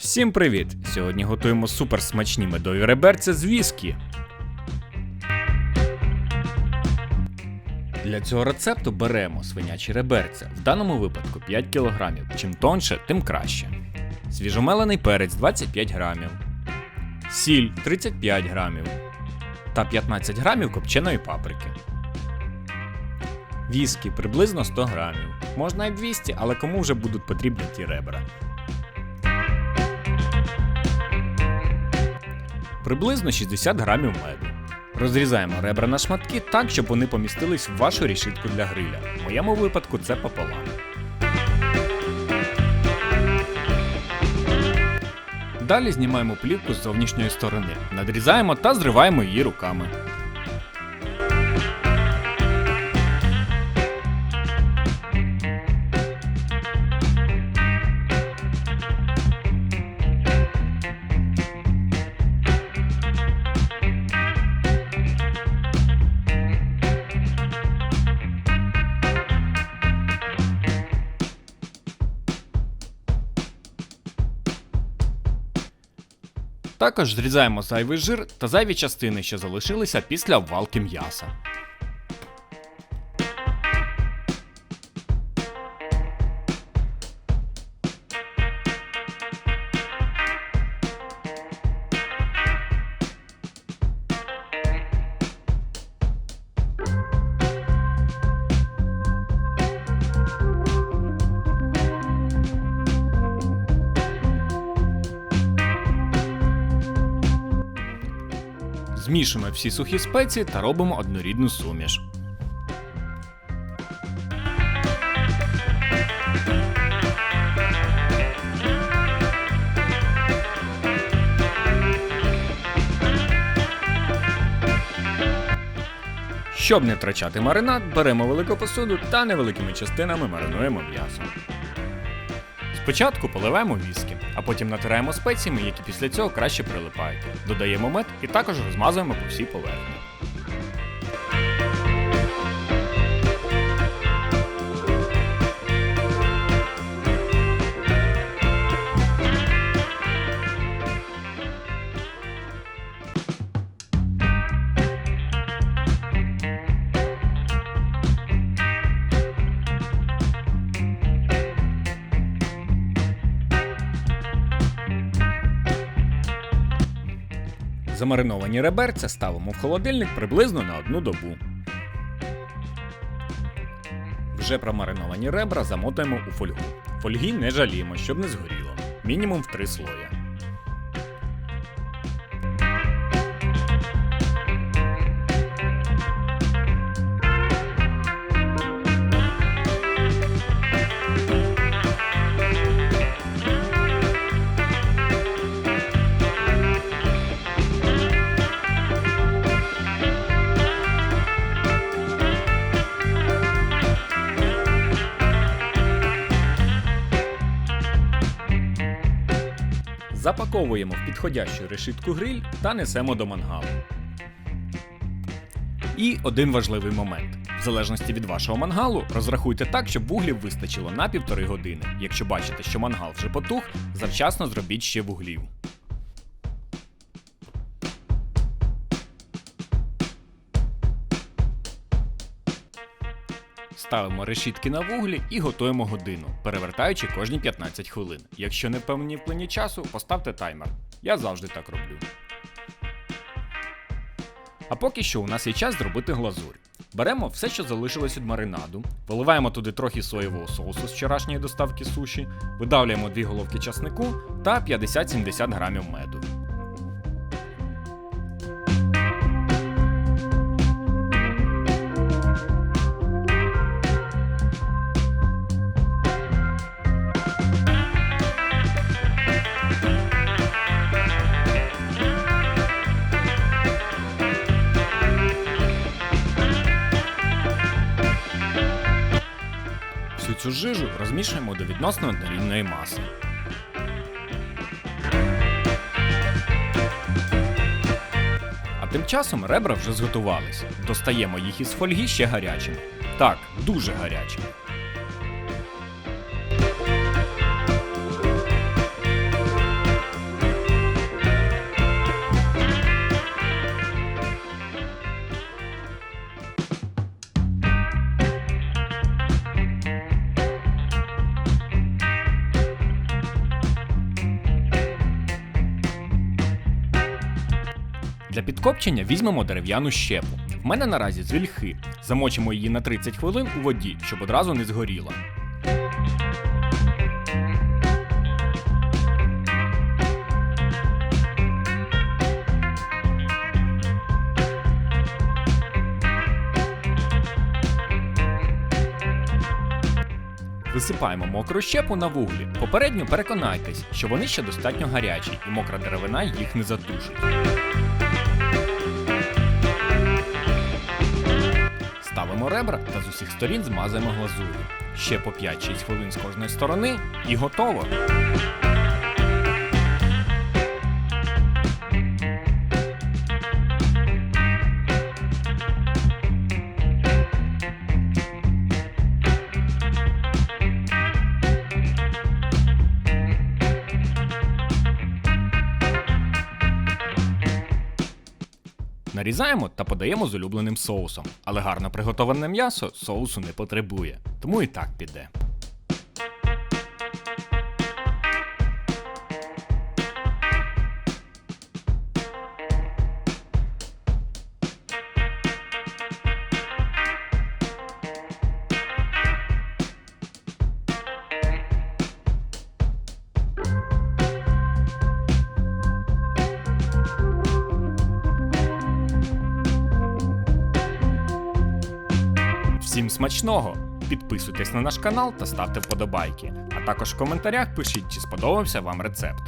Всім привіт! Сьогодні готуємо суперсмачні медові реберця з віскі. Для цього рецепту беремо свинячі реберця, в даному випадку 5 кг. Чим тонше, тим краще. Свіжомелений перець 25 грамів, сіль 35 грамів та 15 грамів копченої паприки. Віскі приблизно 100 грамів. Можна і 200, але кому вже будуть потрібні ті ребра. Приблизно 60 грамів меду. Розрізаємо ребра на шматки так, щоб вони помістились в вашу рішитку для гриля. В моєму випадку це пополам. Далі знімаємо плівку з зовнішньої сторони, надрізаємо та зриваємо її руками. Також зрізаємо зайвий жир та зайві частини, що залишилися після обвалки м'яса. Змішуємо всі сухі спеції та робимо однорідну суміш. Щоб не втрачати маринад, беремо велику посуду та невеликими частинами маринуємо м'ясо. Спочатку поливаємо віскі, а потім натираємо спеціями, які після цього краще прилипають. Додаємо мед і також розмазуємо по всій поверхні. Замариновані реберця ставимо в холодильник приблизно на одну добу. Вже промариновані ребра замотаємо у фольгу. Фольги не жаліємо, щоб не згоріло. Мінімум в три слоя. Запаковуємо в підходящу решітку гриль та несемо до мангалу. І один важливий момент. В залежності від вашого мангалу, розрахуйте так, щоб вуглів вистачило на півтори години. Якщо бачите, що мангал вже потух, завчасно зробіть ще вуглів. Ставимо решітки на вуглі і готуємо годину, перевертаючи кожні 15 хвилин. Якщо не впевнені в плині часу, поставте таймер. Я завжди так роблю. А поки що у нас є час зробити глазурь. Беремо все, що залишилось від маринаду, виливаємо туди трохи соєвого соусу з вчорашньої доставки суші, видавлюємо дві головки часнику та 50-70 грамів меду. Всю цю жижу розмішуємо до відносно однорідної маси. А тим часом ребра вже зготувались. Достаємо їх із фольги ще гарячими. Так, дуже гарячими. Для підкопчення візьмемо дерев'яну щепу. В мене наразі з вільхи. Замочимо її на 30 хвилин у воді, щоб одразу не згоріла. Висипаємо мокру щепу на вуглі. Попередньо переконайтесь, що вони ще достатньо гарячі і мокра деревина їх не задушить. Ребра та з усіх сторін змазаємо глазур'ю. Ще по 5-6 хвилин з кожної сторони і готово. Нарізаємо та подаємо з улюбленим соусом, але гарно приготоване м'ясо соусу не потребує, тому і так піде. Всім смачного! Підписуйтесь на наш канал та ставте вподобайки. А також в коментарях пишіть, чи сподобався вам рецепт.